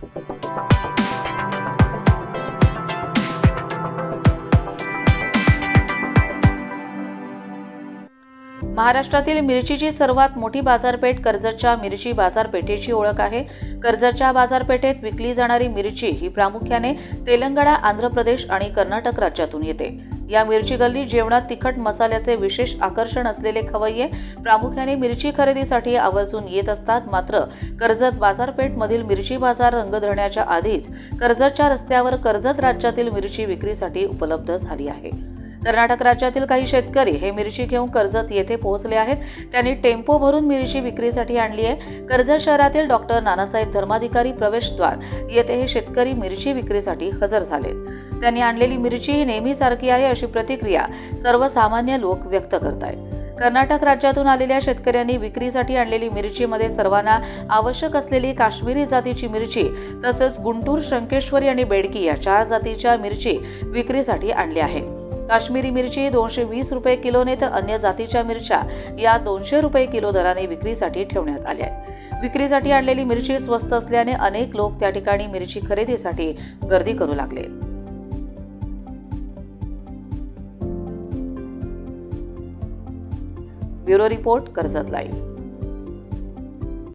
महाराष्ट्रातील मिरचीची सर्वात मोठी बाजारपेठ कर्जतच्या मिरची बाजारपेठेची ओळख आहे. कर्जतच्या बाजारपेठेत विकली जाणारी मिरची ही प्रामुख्याने तेलंगणा आंध्र प्रदेश आणि कर्नाटक राज्यातून येते. या मिरची गल्ली जेवणात तिखट मसाल्याचे विशेष आकर्षण असलेले खवय्ये प्रामुख्याने मिरची खरेदीसाठी आवर्जून येत असतात. मात्र कर्जत बाजारपेठमधील मिरची बाजार रंग धरण्याच्या आधीच कर्जतच्या रस्त्यावर कर्जत राज्यातील मिरची विक्रीसाठी उपलब्ध झाली आहे. कर्नाटक राज्यातील काही शेतकरी हे मिरची घेऊन कर्जत येथे पोहोचले आहेत. त्यांनी टेम्पो भरून मिरची विक्रीसाठी आणली आहे. कर्जत शहरातील डॉक्टर नानासाहेब धर्माधिकारी प्रवेशद्वार येथे हे शेतकरी मिरची विक्रीसाठी हजर झाले. त्यांनी आणलेली मिरची ही नेहमीसारखी आहे अशी प्रतिक्रिया सर्वसामान्य लोक व्यक्त करत आहेत. कर्नाटक राज्यातून आलेल्या शेतकऱ्यांनी विक्रीसाठी आणलेली मिरचीमध्ये सर्वांना आवश्यक असलेली काश्मीरी जातीची मिरची तसेच गुंटूर शंकेश्वरी आणि बेडकी या चार जातीच्या मिरची विक्रीसाठी आणली आहे. काश्मीरी मिरची दोनशे वीस रुपये किलोने तर अन्य जातीच्या मिरच्या या दोनशे रुपये किलो दराने विक्रीसाठी ठेवण्यात आल्या आहेत. विक्रीसाठी आणलेली मिरची स्वस्त असल्याने अनेक लोक त्या ठिकाणी मिरची खरेदीसाठी गर्दी करू लागले. Bureau report Karjat live.